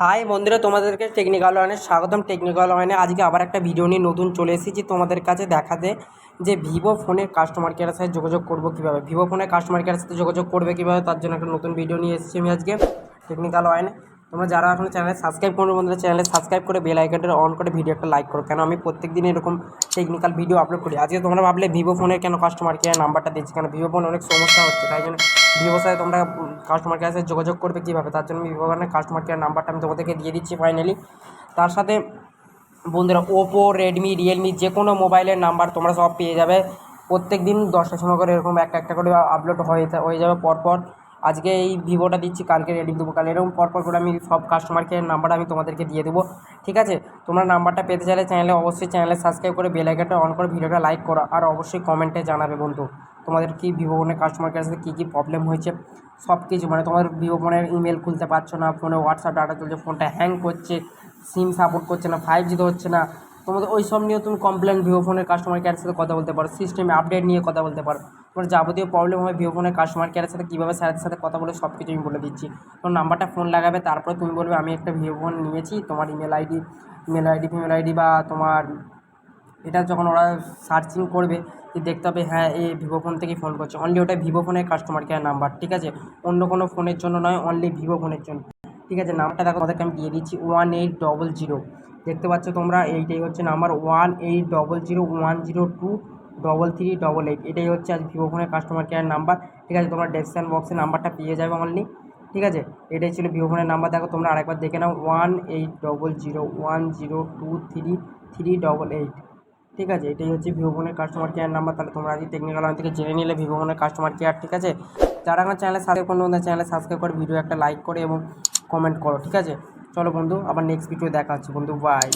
High বন্ধুরা, তোমাদেরকে technical ওয়ানে স্বাগতম। টেকনিক্যাল ওয়ানে আজকে আবার একটা ভিডিও নিয়ে নতুন চলে এসেছি তোমাদের কাছে দেখাতে, যে ভিভো ফোনের কাস্টমার কেয়ারের সাথে যোগাযোগ করব কীভাবে? ভিভো ফোনের কাস্টমার কেয়ারের সাথে যোগাযোগ করবে কীভাবে? তার জন্য একটা নতুন ভিডিও নিয়ে এসেছি আমি আজকে টেকনিক্যাল ওয়ানে তোমরা যারা এখন চ্যানেলে সাবস্ক্রাইব করবে বন্ধুরা চ্যানেলে সাবস্ক্রাইব করে বেল আইকনটা অন করে ভিডিও একটা লাইক করো। কেন? আমি প্রত্যেক দিন এরকম টেকনিক্যাল ভিডিও আপলোড করি। আজকে তোমরা ভাবলে ভিভো ফোনের কেন কাস্টমার কেয়ার নাম্বারটা দিচ্ছি কেন? ভিভো ফোনে অনেক সমস্যা হচ্ছে, তাই জন্য ভিভোর সাথে তোমরা কাস্টমার কেয়ারের সাথে যোগাযোগ করবে কীভাবে? তার জন্য ভিভো ফোনের কাস্টমার কেয়ার নাম্বারটা আমি তোমাদেরকে দিয়ে দিচ্ছি ফাইনালি তার সাথে, বন্ধুরা ওপো রেডমি রিয়েলমি যে কোনো মোবাইলের নাম্বার তোমরা সব পেয়ে যাবে। প্রত্যেক দিন দশটার সময় করে এরকম একটা একটা করে আপলোড হয়ে হয়ে যাবে পরপর। আজকে এই ভিভোটা দিচ্ছি, কালকে রেডি দেবো। কাল এরকম পরপর করে আমি সব কাস্টমার কেয়ার নাম্বার আমি তোমাদেরকে দিয়ে দেবো। ঠিক আছে? তোমরা নাম্বারটা পেতে চাইলে চ্যানেলে অবশ্যই চ্যানেলে সাবস্ক্রাইব করে বেল আইকনটা অন করে ভিডিওটা লাইক করো। আর অবশ্যই কমেন্টে জানাবে বন্ধু। তোমাদের কি ভিভো ফোনের কাস্টমার কেয়ার সাথে কী কী প্রবলেম হয়েছে? সব কিছু মানে তোমার ভিভো ফোনের ইমেল খুলতে পারছ না ফোনে হোয়াটসঅ্যাপ ডাটা চলছে ফোনটা হ্যাং করছে সিম সাপোর্ট করছে না ফাইভ জি তো হচ্ছে না। তোমাদের ওই সব নিয়েও তুমি কমপ্লেন ভিভো ফোনের কাস্টমার কেয়ারের সাথে কথা বলতে পারো সিস্টেমে আপডেট নিয়ে কথা বলতে পারো। তোমার যাবতীয় প্রবলেম হয় ভিভো ফোনের কাস্টমার কেয়ারের সাথে, কীভাবে স্যারের সাথে কথা বলে সব কিছু আমি বলে দিচ্ছি। তোমার নাম্বারটা ফোন লাগাবে, তারপরে তুমি বলবে, আমি একটা ভিভো ফোন নিয়েছি, তোমার email ID email ID female ID বা তোমার এটা যখন ওরা সার্চিং করবে, যে দেখতে হবে হ্যাঁ এ ভিভো ফোন থেকে ফোন করছে। অনলি ওটা ভিভো ফোনের কাস্টমার কেয়ার নাম্বার ঠিক আছে? অন্য কোনো ফোনের জন্য নয় অনলি ভিভো ফোনের জন্য। ঠিক আছে, নামটা দেখো, তোমাদেরকে আমি দিয়ে দিচ্ছি ওয়ান এইট ডবল জিরো দেখতে পাচ্ছ তোমরা, এইটাই হচ্ছে number one eight double zero one zero two double three double eight এটাই হচ্ছে আজ ভিভো ফোনের কাস্টমার কেয়ার নাম্বার ঠিক আছে, তোমরা ডেসক্রিপশন বক্সে নাম্বারটা পেয়ে যাবে অনলি ঠিক আছে, এটাই ছিল ভিভো ফোনের নাম্বার দেখো, তোমরা আরেকবার দেখে নাও one eight double zero one zero two three three double eight ঠিক আছে? এটাই হচ্ছে ভিভো ফোনের কাস্টমার কেয়ার নাম্বার তাহলে তোমরা আজকে টেকনিক্যাল লাইন থেকে জেনে নিলে ভিভো ফোনের কাস্টমার কেয়ার ঠিক আছে? যারা আমার চ্যানেলে করুন তাদের চ্যানেলে সাবস্ক্রাইব করে ভিডিও একটা লাইক করে এবং কমেন্ট করো, ঠিক আছে? চলো বন্ধু, আবার নেক্সট ভিডিও দেখা হচ্ছে। বন্ধু বাই